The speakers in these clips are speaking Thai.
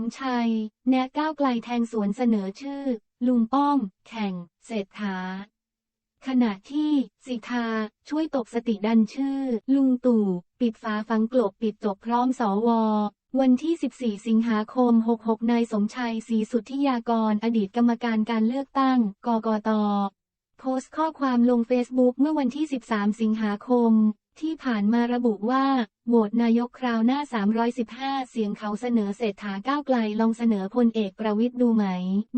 มชัย แนะก้าวไกลแทงสวนเสนอชื่อ ลุงป้อม แข่ง เศรษฐา ขณะที่สิทธาช่วยตกสติดันชื่อ ลุงตู่ ปิดฝาฝังกลบปิดจบพร้อมสววันที่ 14 สิงหาคม 66 นายสมชัยศรีสุทธิยากร อดีตกรรมการการเลือกตั้ง กกต โพสต์ข้อความลงเฟซบุ๊กเมื่อวันที่ 13 สิงหาคม ที่ผ่านมาระบุว่าโหวตนายกคราวหน้า 315 เสียงเขาเสนอเศรษฐาก้าวไกลลองเสนอพลเอกประวิทย์ดูไหม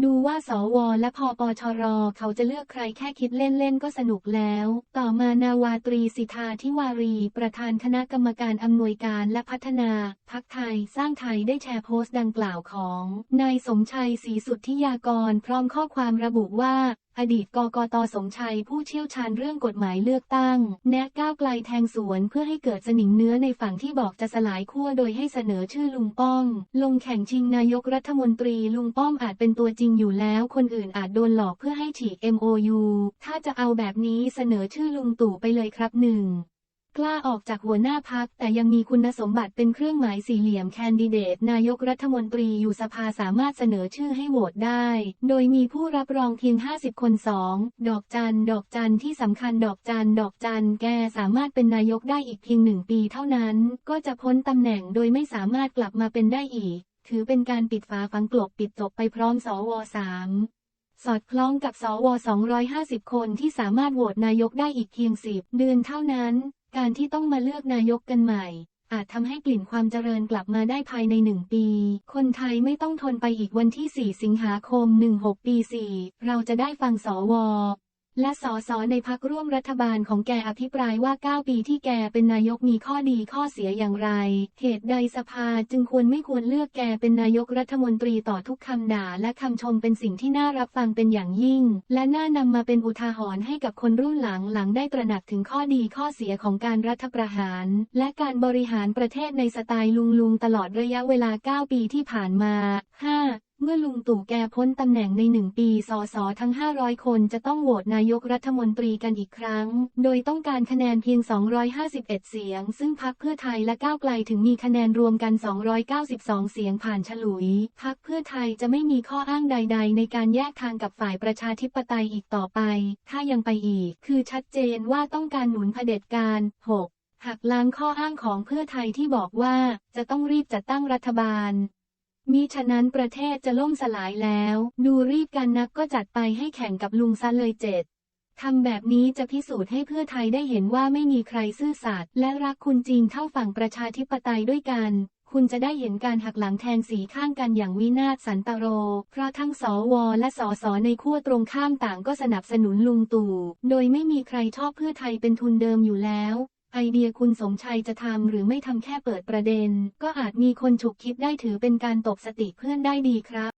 ดูว่าสวและพอปชร เขาจะเลือกใครแค่คิดเล่นๆก็สนุกแล้ว ต่อมานาวาตรีสิทธาทิวารี ประธานคณะกรรมการอำนวยการและพัฒนา พักไทยสร้างไทยได้แชร์โพสต์ดังกล่าวของนายสมชัยศรีสุทธิยากร พร้อมข้อความระบุว่าอดีตกกตสมชัยผู้เชี่ยวชาญเรื่องกฎหมายเลือกตั้ง แนะก้าวไกลแทงสวนเพื่อให้เกิดสนิมเนื้อในฝั่งที่บอกจะสลายขั้วโดยให้เสนอชื่อลุงป้อม ลงแข่งชิงนายกรัฐมนตรีลุงป้อมอาจเป็นตัวจริงอยู่แล้ว คนอื่นอาจโดนหลอกเพื่อให้ฉีก MOU ถ้าจะเอาแบบนี้เสนอชื่อลุงตู่ไปเลยครับหนึ่ง กล้าออกจากหัวหน้าพักแต่ยังมีคุณสมบัติเป็นเครื่องหมายสี่เหลี่ยมแคนดิเดต นายกรัฐมนตรีอยู่สภาสามารถเสนอชื่อให้โหวตได้ โดยมีผู้รับรองเพียง 50 คน2ดอกจัน ดอกจันที่สำคัญดอกจัน ดอกจัน แกสามารถเป็นนายกได้อีกเพียงหนึ่งปีเท่านั้น ก็จะพ้นตำแหน่งโดยไม่สามารถกลับมาเป็นได้อีก ถือเป็นการปิดฝาฝังกลบปิดจบไปพร้อมสวสามสอดคล้องกับสว 250 คนที่สามารถโหวตนายกได้อีกเพียง 10 เดือนเท่านั้น การที่ต้องมาเลือกนายกกันใหม่ อาจทำให้กลิ่นความเจริญกลับมาได้ภายในหนึ่งปี คนไทยไม่ต้องทนไปอีกวันที่ 4 สิงหาคม 16 ปี 4 เราจะได้ฟังสว และสสในพักร่วมรัฐบาลของแกอภิปรายว่า 9 ปีที่แกเป็นนายกมีข้อดีข้อเสียอย่างไร เหตุใดสภาจึงควรไม่ควรเลือกแกเป็นนายกรัฐมนตรีต่อทุกคำด่าและคำชมเป็นสิ่งที่น่ารับฟังเป็นอย่างยิ่ง และน่านำมาเป็นอุทาหรณ์ให้กับคนรุ่นหลังหลังได้ตระหนักถึงข้อดีข้อเสียของการรัฐประหาร และการบริหารประเทศในสไตล์ลุงลุงตลอดระยะเวลา 9 ปีที่ผ่านมา 5 เมื่อลุงตู่แกพ้นตำแหน่งในหนึ่งปี สสทั้ง 500 คนจะต้องโหวตนายกรัฐมนตรีกันอีกครั้ง โดยต้องการคะแนนเพียง 251 เสียง ซึ่งพักเพื่อไทยและก้าวไกลถึงมีคะแนนรวมกัน 292 เสียงผ่านฉลุย พักเพื่อไทยจะไม่มีข้ออ้างใด ๆ ในการแยกทางกับฝ่ายประชาธิปไตยอีกต่อไป ถ้ายังไปอีก คือชัดเจนว่าต้องการหนุนเผด็จการ 6. หักล้างข้ออ้างของเพื่อไทยที่บอกว่าจะต้องรีบจัดตั้งรัฐบาล มิฉะนั้นประเทศจะล่มสลายแล้ว ดูรีบกันนักก็จัดไปให้แข่งกับลุงซะเลยเจ็ดทำแบบนี้จะพิสูจน์ให้เพื่อไทยได้เห็นว่าไม่มีใครซื่อสัตย์และรักคุณจริงเท่าฝั่งประชาธิปไตยด้วยกัน คุณจะได้เห็นการหักหลังแทนสีข้างกันอย่างวินาศสันตโร เพราะทั้งสวและสสในขั้วตรงข้ามต่างก็สนับสนุนลุงตู่ โดยไม่มีใครชอบเพื่อไทยเป็นทุนเดิมอยู่แล้ว ไอเดียคุณสมชัยจะทำหรือไม่ทำแค่เปิดประเด็น ก็อาจมีคนฉุกคิดได้ถือเป็นการตบสติเพื่อนได้ดีครับ